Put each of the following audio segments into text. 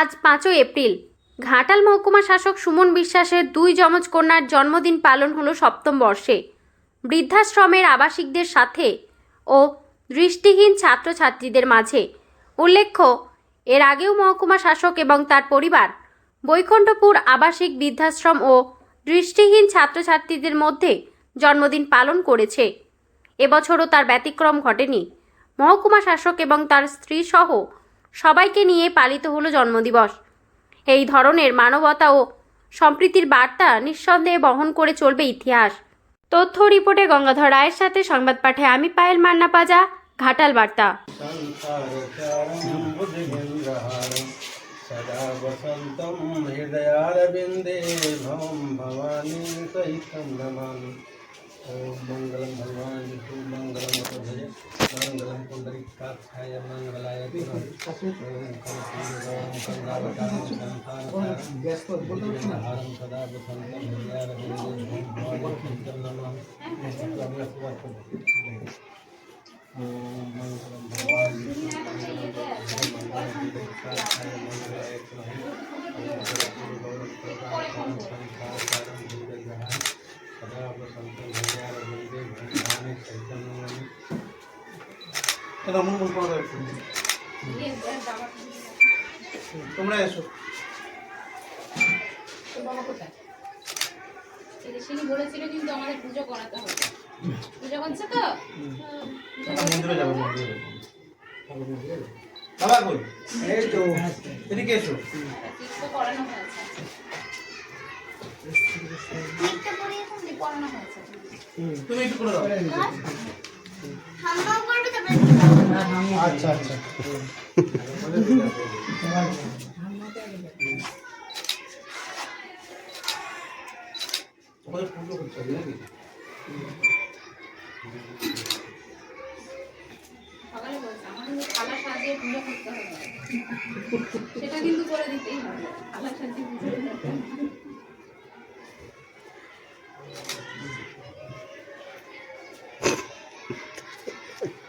আজ পাঁচই এপ্রিল। ঘাটাল মহকুমা শাসক সুমন বিশ্বাসের দুই যমজ কন্যার জন্মদিন পালন হলো সপ্তম বর্ষে। বৃদ্ধাশ্রমের আবাসিকদের সাথে ও দৃষ্টিহীন ছাত্রছাত্রীদের মাঝে। উল্লেখ্য, এর আগেও মহকুমা শাসক এবং তার পরিবার বৈকুণ্ঠপুর আবাসিক বৃদ্ধাশ্রম ও দৃষ্টিহীন ছাত্রছাত্রীদের মধ্যে জন্মদিন পালন করেছে। এবছরও তার ব্যতিক্রম ঘটেনি। মহকুমা শাসক এবং তার স্ত্রী সহ সবাইকে নিয়ে পালিত হলো জন্মদিবস এই ধরনের মানবতা ও সম্প্রীতির বার্তা নিঃসন্দেহে বহন করে চলবে ইতিহাস তথ্য রিপোর্টে গঙ্গাধর রায়ের সাথে সংবাদ পাঠে আমি পায়েল মান্না পাজা ঘাটাল বার্তা संसारसारं बुद्धिगेन्द्रहारं सदा वसन्तं हृदयारविन्दे भवं भवानी सहितं नमामि ओम मंगलम भगवान विष्णु मंगलम प्रभुजे मंगलम पुंडरीकाक्षाय मंगलाय ओम सदा ओम मंगलम भगवान তোমরা এসো বাবা কোথায় সেদিন বলেছিল কিন্তু আমাদের পুজো করাতে হবে পুজো করছে তো মন্দিরে যাব। বাবা কই এই তো, এদিকে এসো ঠিক তো করানো হয়েছে করানো হয়েছে। তুমি একটু করে দাও। আচ্ছা আচ্ছা। পুজো হচ্ছে নাকি? সকালে বলছে আমাদের থালা সাজিয়ে পুজো করতে হবে। সেটা কিন্তু করে দিতেই হবে। থালা সাজিয়ে পুজো করতে হবে।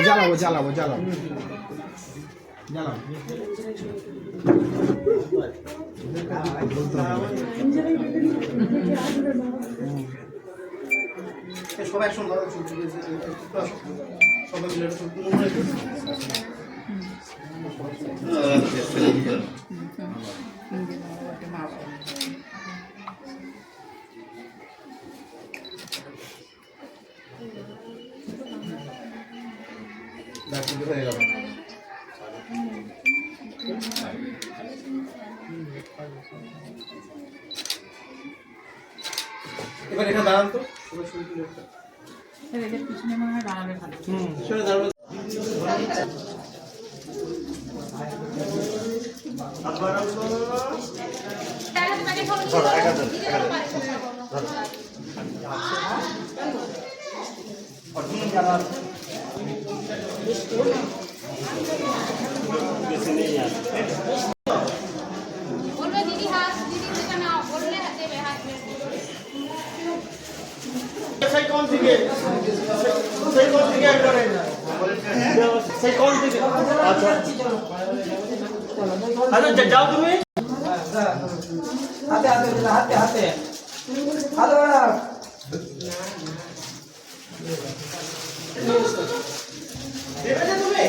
জ্বালাবো জ্বালাবো জ্বালাবো। জ্বালাবো সবাই একসঙ্গে সবাই মিলে এবার এখানে দাঁড়ান তো সবাই ছবি তুলে একটা। হুম, দাঁড়াবে। দিদি থেকে নাও বললে হাত দেবে হাত দেবে সেই কোন দিকে আচ্ছা যাও তুমি। হাতে হাতে হাতে হাতে হ্যালো রাখ। দেবে তুমি।